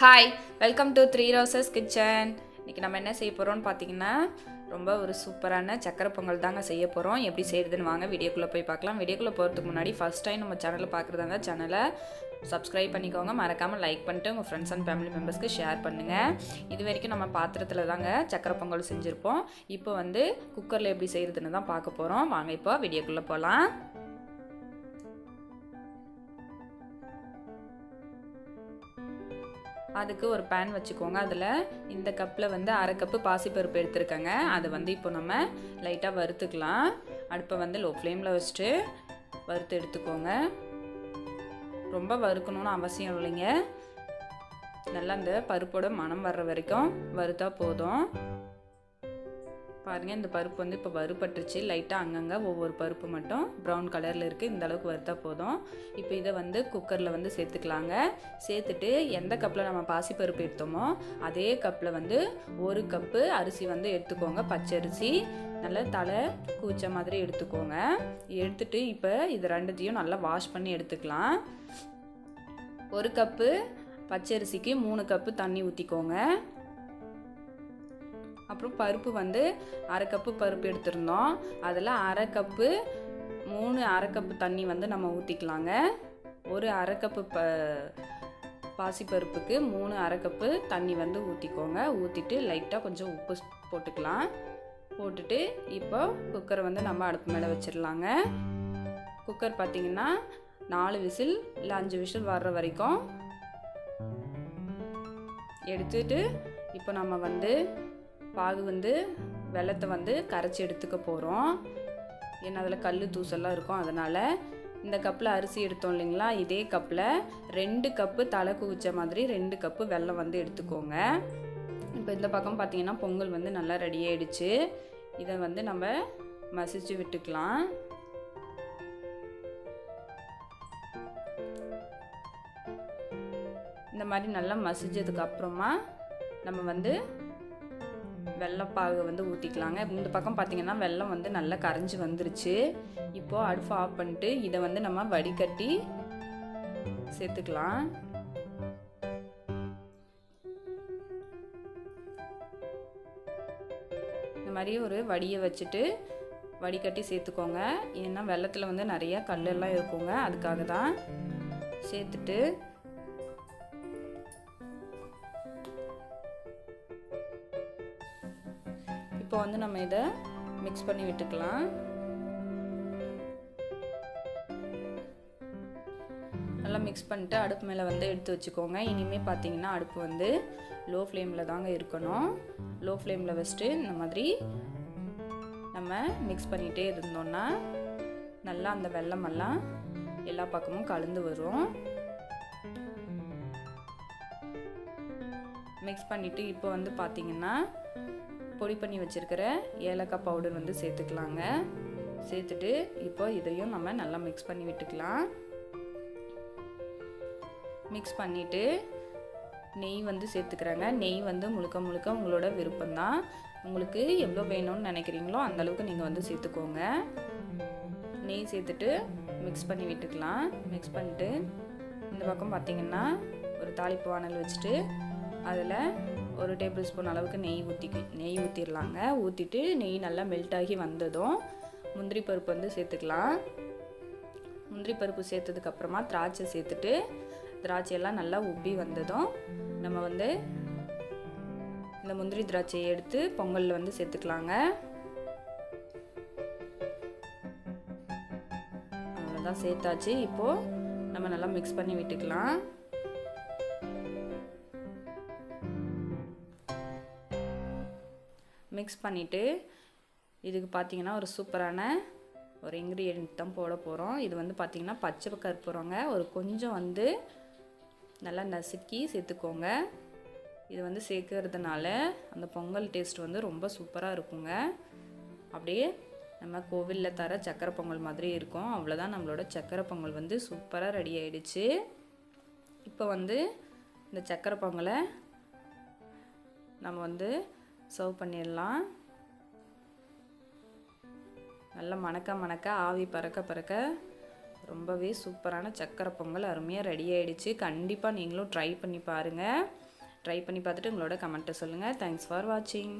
Hi welcome to three roses kitchen இன்றைக்கி நம்ம என்ன செய்ய போகிறோம்னு பார்த்தீங்கன்னா ரொம்ப ஒரு சூப்பரான சக்கரை பொங்கல் தாங்க செய்ய போகிறோம் எப்படி செய்கிறதுன்னு வாங்க வீடியோக்குள்ளே போய் பார்க்கலாம் வீடியோக்குள்ளே போகிறதுக்கு முன்னாடி ஃபஸ்ட் டைம் நம்ம சேனலை பார்க்குறதாங்க சேனலை சப்ஸ்கிரைப் பண்ணிக்கோங்க. மறக்காமல் லைக் பண்ணிட்டு உங்கள் ஃப்ரெண்ட்ஸ் அண்ட் ஃபேமிலி மெம்பர்ஸ்க்கு ஷேர் பண்ணுங்கள் இது வரைக்கும் நம்ம பாத்திரத்தில் தாங்க சக்கரை பொங்கல் செஞ்சுருப்போம். இப்போ வந்து குக்கரில் எப்படி செய்கிறதுன்னு தான் பார்க்க போகிறோம் வாங்க இப்போ வீடியோக்குள்ளே போகலாம் அதுக்கு ஒரு பேன் வச்சுக்கோங்க. அதில் இந்த கப்பில் வந்து அரை கப்பு பாசிப்பருப்பு எடுத்துருக்கேங்க. அதை வந்து இப்போ நம்ம லைட்டாக வறுத்துக்கலாம். அடுப்பை வந்து லோ ஃப்ளேமில் வச்சுட்டு வறுத்து எடுத்துக்கோங்க. ரொம்ப வறுக்கணும்னு அவசியம் இல்லைங்க. நல்லா அந்த பருப்போட மனம் வர்ற வரைக்கும் வறுத்தா போதும். பாருங்கள் இந்த பருப்பு வந்து இப்போ வறுபட்டுருச்சு. லைட்டாக அங்கங்கே ஒவ்வொரு பருப்பு மட்டும் ப்ரௌன் கலரில் இருக்குது இந்த அளவுக்கு வறுத்தா போதும். இப்போ இதை வந்து குக்கரில் வந்து சேர்த்துக்கலாங்க. சேர்த்துட்டு எந்த கப்பில் நம்ம பாசிப்பருப்பு எடுத்தோமோ அதே கப்பில் வந்து ஒரு கப்பு அரிசி வந்து எடுத்துக்கோங்க பச்சரிசி நல்லா தலை கூச்ச மாதிரி எடுத்துக்கோங்க. எடுத்துட்டு இப்போ இது ரெண்டுத்தையும் நல்லா வாஷ் பண்ணி எடுத்துக்கலாம். ஒரு கப்பு பச்சரிசிக்கு மூணு கப்பு தண்ணி ஊற்றிக்கோங்க அப்புறம் பருப்பு வந்து அரை கப்பு பருப்பு எடுத்திருந்தோம். அதில் அரை கப்பு மூணு அரை கப்பு தண்ணி வந்து நம்ம ஊற்றிக்கலாங்க ஒரு அரை கப்பு ப பாசிப்பருப்புக்கு மூணு அரை கப்பு தண்ணி வந்து ஊற்றிக்கோங்க ஊற்றிட்டு லைட்டாக கொஞ்சம் உப்பு போட்டுக்கலாம். போட்டுட்டு இப்போ குக்கரை வந்து நம்ம அடுப்பு மேலே வச்சிடலாங்க. குக்கர் பார்த்திங்கன்னா நாலு விசில் இல்லை அஞ்சு விசில் வர்ற வரைக்கும் எடுத்துட்டு இப்போ நம்ம வந்து பாகு வந்து வெள்ளத்தை வந்து கரைச்சி எடுத்துக்க போகிறோம் ஏன்னா அதில் கல் தூசெல்லாம் இருக்கும். அதனால் இந்த கப்பில் அரிசி எடுத்தோம் இல்லைங்களா? இதே கப்பில் ரெண்டு கப்பு தலை குவிச்ச மாதிரி ரெண்டு கப்பு வெள்ளம் வந்து எடுத்துக்கோங்க. இப்போ இந்த பக்கம் பார்த்தீங்கன்னா பொங்கல் வந்து நல்லா ரெடி ஆயிடுச்சு. இதை வந்து நம்ம மசிச்சு விட்டுக்கலாம். இந்த மாதிரி நல்லா மசிஞ்சதுக்கு அப்புறமா நம்ம வந்து வெள்ளப்பாகு வந்து ஊற்றிக்கலாங்க இந்த பக்கம் பார்த்திங்கன்னா வெள்ளம் வந்து நல்லா கரைஞ்சி வந்துருச்சு. இப்போது அடுப்பு ஆஃப் பண்ணிட்டு இதை வந்து நம்ம வடிகட்டி சேர்த்துக்கலாம். இந்த மாதிரி ஒரு வடியை வச்சுட்டு வடிகட்டி சேர்த்துக்கோங்க. ஏன்னா வெள்ளத்தில் வந்து நிறையா கல்லெல்லாம் இருக்குங்க. அதுக்காக தான் சேர்த்துட்டு நம்ம இதை மிக்ஸ் பண்ணி விட்டுக்கலாம். நல்லா மிக்ஸ் பண்ணிட்டு அடுப்பு மேலே வந்து எடுத்து வச்சுக்கோங்க. இனிமேல் பார்த்தீங்கன்னா அடுப்பு வந்து லோ ஃப்ளேமில் தாங்க இருக்கணும். லோ ஃப்ளேமில் வச்சுட்டு இந்த மாதிரி நம்ம மிக்ஸ் பண்ணிகிட்டே இருந்தோன்னா நல்லா அந்த வெள்ளமெல்லாம் எல்லா பக்கமும் கலந்து வரும். மிக்ஸ் பண்ணிவிட்டு இப்போ வந்து பார்த்திங்கன்னா பொடி பண்ணி வச்சுருக்கிற ஏலக்காய் பவுடர் வந்து சேர்த்துக்கலாங்க. சேர்த்துட்டு இப்போ இதையும் நம்ம நல்லா மிக்ஸ் பண்ணி விட்டுக்கலாம். மிக்ஸ் பண்ணிவிட்டு நெய் வந்து சேர்த்துக்கிறாங்க. நெய் வந்து முழுக்க முழுக்க உங்களோட விருப்பம்தான். உங்களுக்கு எவ்வளோ வேணும்னு நினைக்கிறீங்களோ அந்தளவுக்கு நீங்கள் வந்து சேர்த்துக்கோங்க. நெய் சேர்த்துட்டு மிக்ஸ் பண்ணி விட்டுக்கலாம். மிக்ஸ் பண்ணிட்டு இந்த பக்கம் பார்த்திங்கன்னா ஒரு தாளிப்பு வானல் வச்சுட்டு அதில் ஒரு டேபிள் ஸ்பூன் அளவுக்கு நெய் ஊற்றி நெய் ஊற்றிடலாங்க ஊற்றிட்டு நெய் நல்லா மெல்ட் ஆகி வந்ததும் முந்திரி பருப்பு வந்து சேர்த்துக்கலாம். முந்திரி பருப்பு சேர்த்ததுக்கப்புறமா திராட்சை சேர்த்துட்டு திராட்சையெல்லாம் நல்லா உப்பி வந்ததும் நம்ம வந்து இந்த முந்திரி திராட்சையை எடுத்து பொங்கலில் வந்து சேர்த்துக்கலாங்க. அவ்வளோதான் சேர்த்தாச்சு. இப்போது நம்ம நல்லா மிக்ஸ் பண்ணி விட்டுக்கலாம். மிக்ஸ் பண்ணிவிட்டு இதுக்கு பார்த்தீங்கன்னா ஒரு சூப்பரான ஒரு இன்க்ரீடியன்ட் தான் போட போகிறோம் இது வந்து பார்த்திங்கன்னா பச்சை கற்பூரங்க ஒரு கொஞ்சம் வந்து நல்லா நசுக்கி சேர்த்துக்கோங்க. இது வந்து சேர்க்கறதுனால அந்த பொங்கல் டேஸ்ட் வந்து ரொம்ப சூப்பராக இருக்குங்க. அப்படியே நம்ம கோவிலில் தர சக்கரை பொங்கல் மாதிரி இருக்கும். அவ்வளோதான் நம்மளோட சக்கரை பொங்கல் வந்து சூப்பராக ரெடி ஆகிடுச்சு இப்போ வந்து இந்த சக்கரை பொங்கலை நம்ம வந்து சர்வ் பண்ணிடலாம். நல்லா மணக்க மணக்க ஆவி பறக்க பறக்க ரொம்பவே சூப்பரான சக்கரை பொங்கல் அருமையாக ரெடி ஆகிடுச்சு கண்டிப்பாக நீங்களும் ட்ரை பண்ணி பாருங்கள் ட்ரை பண்ணி பார்த்துட்டு உங்களோட கமெண்ட்டை சொல்லுங்கள் தேங்க்ஸ் ஃபார் வாட்சிங்